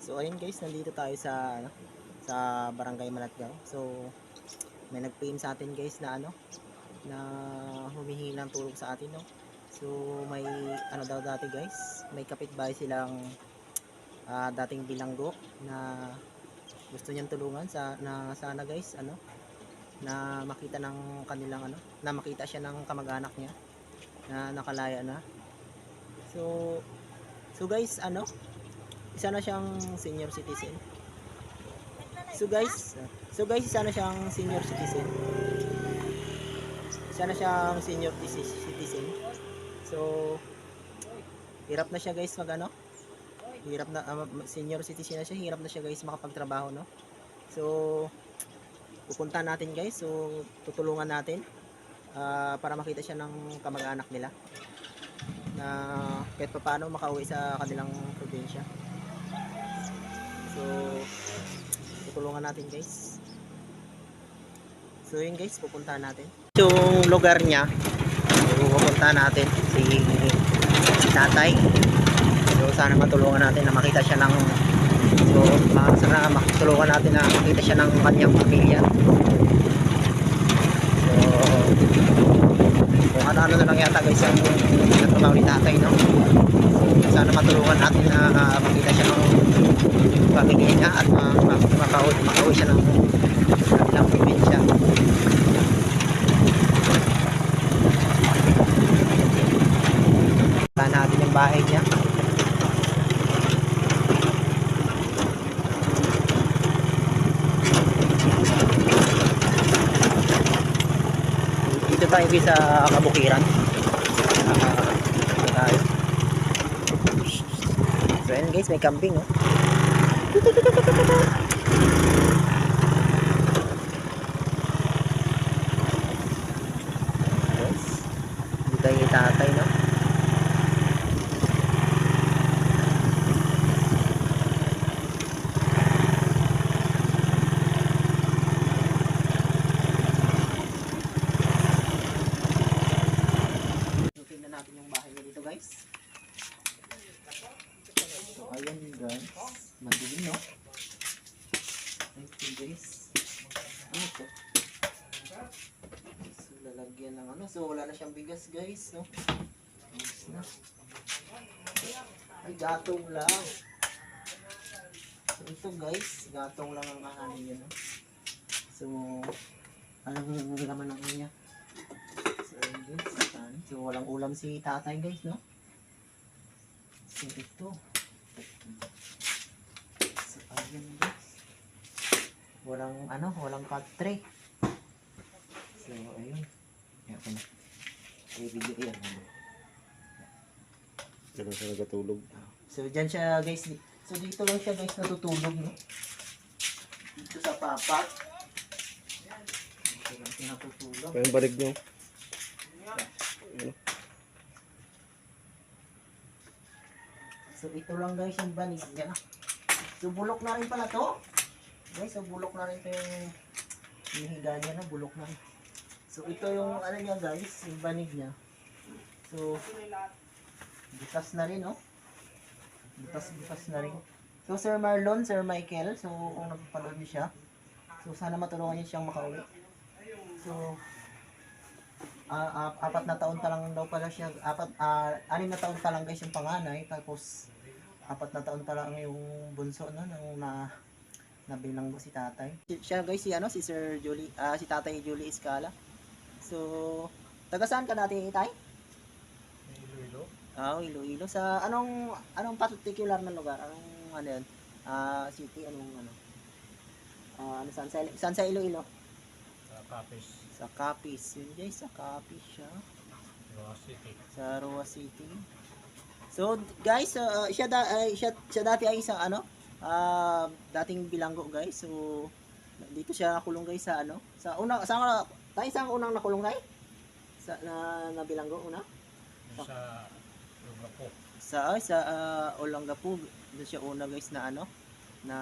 So ayun guys, nandito tayo sa ano, sa Barangay Malatgaw. So may nag-PM sa atin guys na ano na humihingi ng tulong sa atin no. So may ano daw dati guys, may kapitbahay silang ah, dating bilanggo na gusto niyang tulungan sa na sana guys ano na makita ng kanilang ano na makita siya ng kamag-anak niya na nakalaya na. So so guys ano isa na siyang senior citizen. So guys, so guys, isa na siyang senior citizen. Isa na siyang senior citi- citizen. So hirap na siya guys mag ano? Hirap na ma- senior citizen na siya, hirap na siya guys makapagtrabaho, no? So pupunta natin guys. So tutulungan natin ah, para makita siya ng kamag-anak nila na kahit pa paano makauwi sa kanilang probinsya. So, tutulungan natin guys. So yun guys, pupuntahan natin. Yung lugar niya, so, pupuntahan natin si, si tatay. So sana matulungan natin na makita siya ng so sana matulungan natin na makita siya ng kanyang pamilya. So kung ano-ano na lang yata guys ang nagtrabaho ni tatay no. Sana matulungan natin na ah, makita siya ng pamilya niya at uh, makauwi, makauwi siya ng kanilang probinsya. Puntahan natin yung bahay niya. Dito tayo sa kabukiran. Ah, dito tayo. So ayan guys, may camping oh. Guys, hindi tayo itatay no. So, tingnan natin yung bahay niya dito guys. So, ayan guys. Madilim, no? Ito guys. Ano? So, lalagyan ng ano. So, wala na siyang bigas guys, no? Ay, gatong lang. So, ito guys. Gatong lang ang ano niya, no? So, anong laman ng ano niya? So, guys. So, walang ulam si tatay guys, no? So, ito. So, ayan guys. Walang, ano, walang cut tray. So, ayun. Ayan ko na. Ay, video yan. ano. Diyan siya nagatulog. So, dyan siya guys. So, dito lang siya guys natutulog, no? Dito sa papat. Dito lang siya natutulog. Kaya yung barig niyo. So ito lang guys yung banig niya. So bulok na rin pala to. Guys, so bulok na rin to yung hinihiga niya na bulok na rin. So ito yung ano niya guys, yung banig niya. So butas na rin oh. Butas butas na rin. So Sir Marlon, Sir Michael, so kung napapanood niyo siya, so sana matulungan niyo siyang makauwi. So ah, apat na taon pa lang daw pala siya, apat, ah, anim na taon pa lang guys yung panganay, tapos apat na taon pa lang yung bunso no, nung na nabilang mo si tatay. Si- Siya guys, si ano, si Sir Julie, ah, si tatay Julie Escala. So, taga saan ka dati, tay? Iloilo? Ah, Iloilo. Sa anong anong particular na lugar? Anong ano yun? Ah, city anong ano? Ah, ano saan sa saan sa Iloilo? Sa Capes. Sa Capiz. Yun guys, sa Capiz siya. Roa City. sa Roa City. So guys, uh, siya da ay, siya, siya dati ay isang ano, ah dating bilanggo guys. So dito siya nakulong guys sa ano, sa una sa tayo sa unang nakulong guys. Sa na, na bilanggo una. Sa lugar po. Sa ay, sa uh, Olongapo, doon siya una guys na ano, na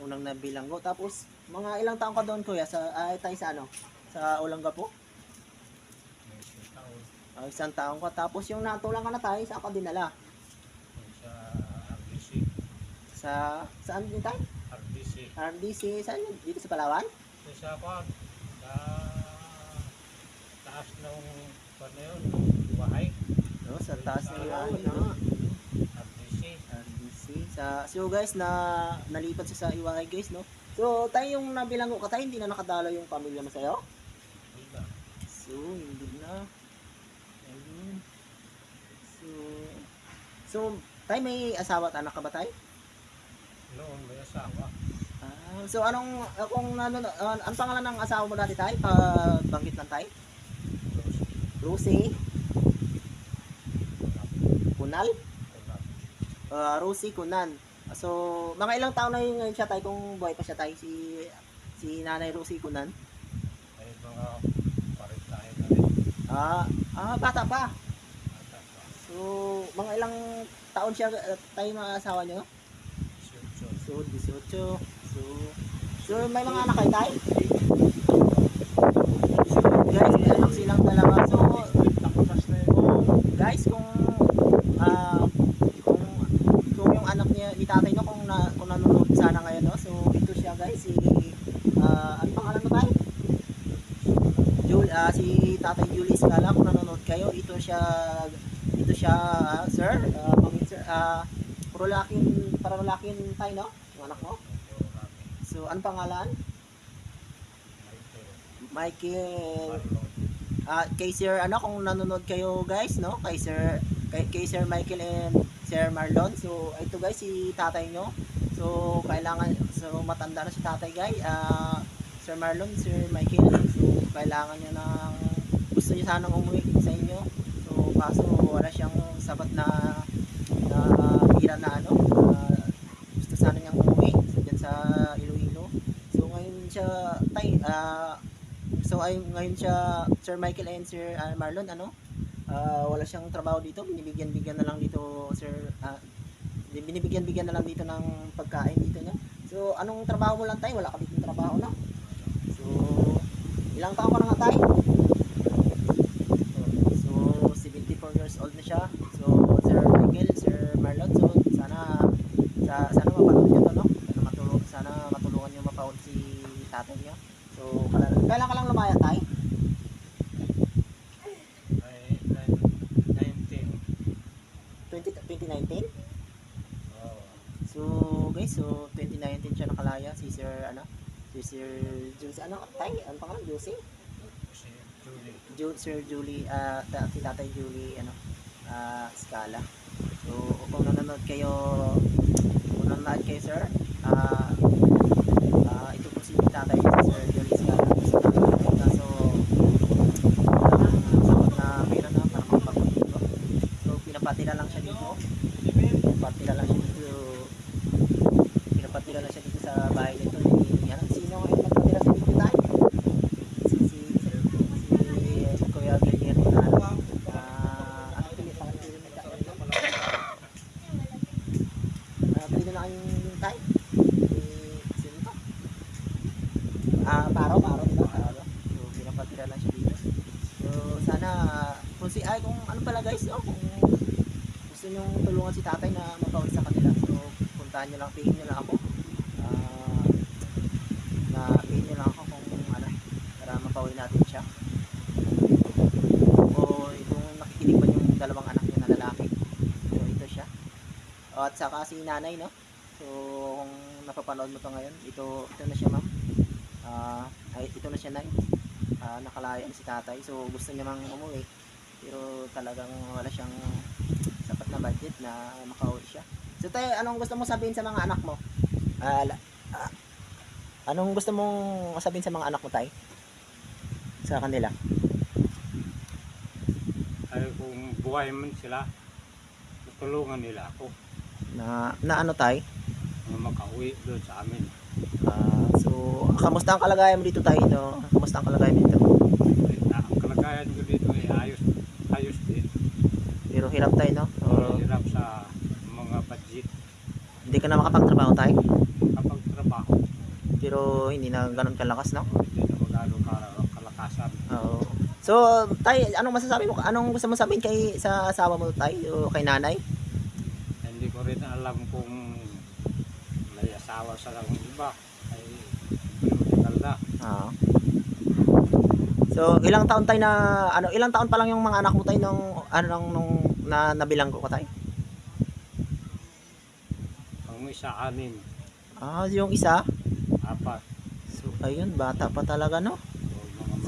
unang na bilanggo. Tapos mga ilang taon ka doon kuya sa ay tayo sa ano, sa Olongapo? May isang taon. Ah, isang taon ka. Tapos yung natulang ka na tayo, saan ka dinala? Sa saan din tayo? RDC. RDC, saan yun? Dito sa Palawan? Yung sa kwan, sa taas ng na yun, bahay, No, sa taas ng iwahe, no? RDC. RDC. Sa, so guys, na nalipat siya sa Iwakay guys, no? So, tayo yung nabilang ko tayo, hindi na nakadalo yung pamilya mo sa'yo? Hindi na. So, hindi na. Ayun. So, so, tayo may asawa at anak ka ba tayo? Noon may asawa. Ah, so, anong, kung ano, uh, ang pangalan ng asawa mo dati tayo? Pa, banggit lang tayo? Rosie? Kunal? Uh, Rosie Kunan. So, mga ilang taon na yung ngayon siya tayo kung buhay pa siya tayo si si Nanay Rosie Kunan. Ay mga parit tayo na rin. Ah, ah bata pa. Bata pa. So, mga ilang taon siya tayo mga asawa niyo? So, 18. So, so may mga anak kayo tayo? So, guys, may anak silang dalawa. So, guys, kung ah kung kung yung anak niya ni tatay no kung na kung nanonood sana ngayon no. So, ito siya guys, si ano pangalan mo tayo? Jul, ah, si Tatay Julie Scala kung nanonood kayo, ito siya ito siya sir, sir, ah puro laking para laking tayo no, yung anak mo. So, ano pangalan? Michael. Ah kay Sir ano kung nanonood kayo guys no? Kay Sir kay, kay Sir Michael and Sir Marlon. So ito guys si tatay nyo. So kailangan so matanda na si tatay guys. Ah Sir Marlon Sir Michael. So kailangan niya ng gusto niya sanang umuwi sa inyo. So kaso wala siyang sabat na na pira na ano ah, gusto sana niyang umuwi dyan sa Iloilo so ngayon siya tay ah So ay ngayon siya Sir Michael and Sir ah, Marlon ano? Ah, wala siyang trabaho dito, binibigyan-bigyan na lang dito Sir ah, binibigyan-bigyan na lang dito ng pagkain dito niya. So anong trabaho mo lang tayo? Wala ka dito trabaho na. So ilang taon ka na nga tayo? So 74 years old na siya. So Sir Michael, Sir Marlon, so sana sa sana mapanood niyo to no? Sana matulong sana matulungan niyo mapanood si tatay niyo. So, kailan, kailan ka lang lumaya tayo? Ay, nine- 19. 20, 2019? Oo. So, guys, so 2019 siya nakalaya si Sir, ano? Si Sir Juicy, ano? Tay? Ano pangalan? Juicy? Si Julie. Ju Sir Julie, ta- si Tatay Julie, ano? ah Scala. So, kung nanonood kayo, kung nanonood kayo, Sir, ah, ah, ito po si Tatay, si Sir Julie Scala. So, kaso, walang sapat na pera na para makapagod dito. So, pinapatira lang siya dito. Pinapatira lang siya dito. Pinapatira lang siya dito sa bahay nito. Ni, ano, sino ang pinapatira sa dito tayo? Si, si, si, si Kuya Guillermo na, ano, ah, ano pili, pangalan pili nito? Ah, pili na kayong tayo? Si, sino to? Ah, Paro, Paro, diba? Paro. So, pinapatira lang siya dito. So, sana, kung si, ay, kung ano pala guys, oh, kung gusto nyo tulungan si tatay na mapawid sa kanila. So, puntahan nyo lang, pingin nyo lang ako. Ah, na pingin nyo ako kung ano, para mapawid natin siya. O, kung nakikinig man yung dalawang anak niya lalaki. So, ito siya. At saka si nanay, no? So, kung napapanood mo to ngayon, ito, ito na siya, ma'am. Ah, ay, ito na siya. Ah, nakalayan si tatay. So, gusto niya mang umuwi. Pero talagang wala siyang sapat na budget na makauwi siya. So, tayo, anong gusto mo sabihin sa mga anak mo? La- ah, anong gusto mong sabihin sa mga anak mo, tay? Sa kanila? Ay, kung buhay man sila, tutulungan nila ako Na, na ano, tay? na makauwi doon sa amin. Ah, so, kamusta ang kalagayan mo dito, tay? No? Kamusta ang kalagayan dito? Ang kalagayan ko dito ay ayos, ayos din. Pero hirap tayo, no? So, Hirap sa mga budget hindi ka na makapagtrabaho, tay? kapag trabaho. Pero hindi na ganun kalakas, no? Hindi na ka- kalakasan. Oo. So, tay, anong masasabi mo? Anong gusto mo sabihin kay sa asawa mo, tay? O kay nanay? Hindi ko rin alam kung asawa sa lang iba. Ay, pinutigal na. Oo. So, ilang taon tayo na, ano, ilang taon pa lang yung mga anak mo tayo nung, ano, nung, nung na, nabilang ko ka tayo? Ang isa, anim. Ah, yung isa? Apat. So, ayun, bata pa talaga, no?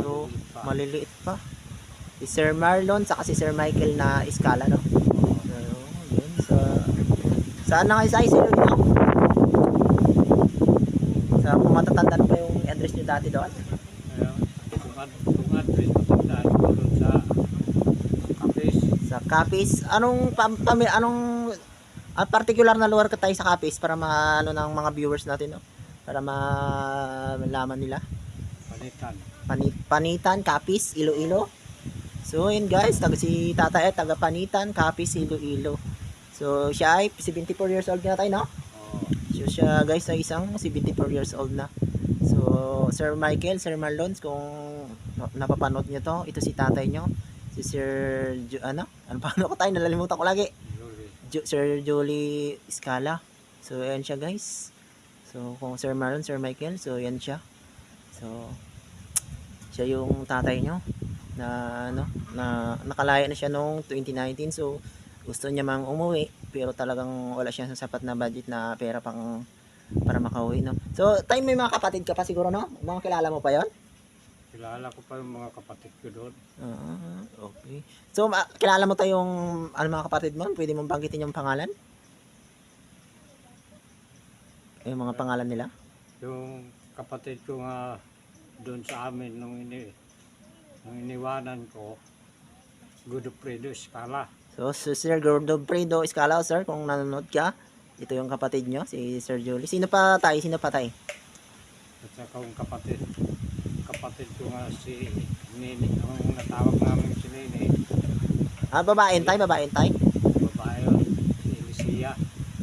So, pa. Maliliit pa. Si Sir Marlon, saka si Sir Michael na iskala, no? So, yun, sa... Saan na kayo sa ICU, no? Sa kung matatandaan pa yung address nyo dati doon? Ayun. Kung ad, kung address, matandaan ko doon sa kapis. Sa Capiz. Anong, pam, anong ah, particular na lugar ka tayo sa Capiz para ma, ano, ng mga viewers natin, no? Para malaman nila. Palitan. Panit, Panitan, Capiz, Iloilo. So, yun guys, taga si tatay ay taga Panitan, Capiz, Iloilo. So, siya ay 74 years old na tayo, no? So, siya guys ay isang 74 years old na. So, Sir Michael, Sir Marlon, kung napapanood niyo to, ito si tatay nyo. Si Sir, Ju- ano? Ano pa ano ko tayo? Nalalimutan ko lagi. Ju- Sir Julie Scala. So, ayan siya guys. So, kung Sir Marlon, Sir Michael, so yan siya. So, siya yung tatay nyo na ano na nakalaya na siya noong 2019 so gusto niya mang umuwi pero talagang wala siya sa sapat na budget na pera pang para makauwi no so tayo may mga kapatid ka pa siguro no mga kilala mo pa yon Kilala ko pa yung mga kapatid ko doon. Ah, okay so ma- kilala mo tayong ano mga kapatid mo pwede mong banggitin yung pangalan yung mga pangalan nila Yung kapatid ko nga doon sa amin nung ini nung iniwanan ko, Godofredo Scala. So, si Sir Gordo Fredo Escala, sir, kung nanonood ka, ito yung kapatid nyo, si Sir Julie. Sino pa tayo? Sino pa tayo? At saka yung kapatid, kapatid ko nga si Nini, ang natawag namin si Nini, Ah, babaeng tayo, babaeng tayo. babae yun, si Elisia.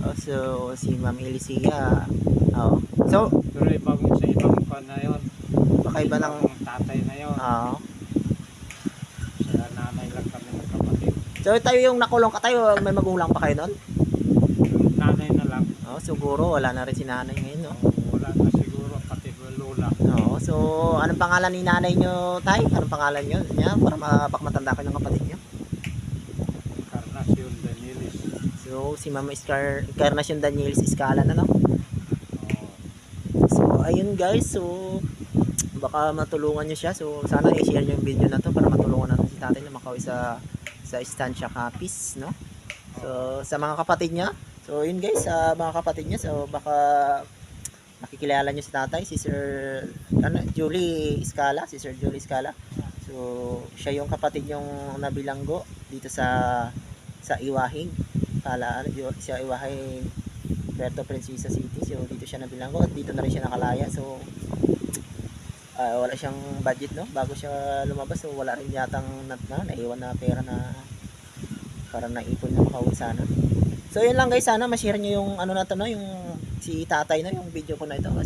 Oh, so, si Ma'am Elicia. Oo. So, Pero ibang sa ibang pa na yun, baka iba ng... tatay na yun. Oo. Sa nanay lang kami ng kapatid. So, tayo yung nakulong ka tayo, may magulang pa kayo nun? Nanay na lang, Oo, siguro, wala na rin si nanay ngayon, no? wala na siguro, pati ko lola. Oo, so, anong pangalan ni nanay nyo, tay? Anong pangalan nyo? Niya, para mapakmatanda ko ng kapatid nyo. Encarnacion Danielis. So, si Ma'am Scar Encarnacion Daniels Escala na, no? So, ayun guys. So, baka matulungan nyo siya. So, sana i-share nyo yung video na to para matulungan natin si tatay na makauwi sa sa Estancia Capiz, no? So, sa mga kapatid niya. So, yun guys, sa mga kapatid niya. So, baka nakikilala nyo si tatay, si Sir ano, Julie Scala, si Sir Julie Scala. So, siya yung kapatid yung nabilanggo dito sa sa Iwahig. Kala, ano, sa Iwahig Puerto Princesa City. So, dito siya nabilanggo at dito na rin siya nakalaya. So, ah, wala siyang budget, no? Bago siya lumabas, so wala rin yatang na, na, naiwan na pera na para naipon na makauwi sana. So, yun lang guys. Sana ma-share nyo yung ano na to, no? Yung si tatay, no? Yung video ko na ito.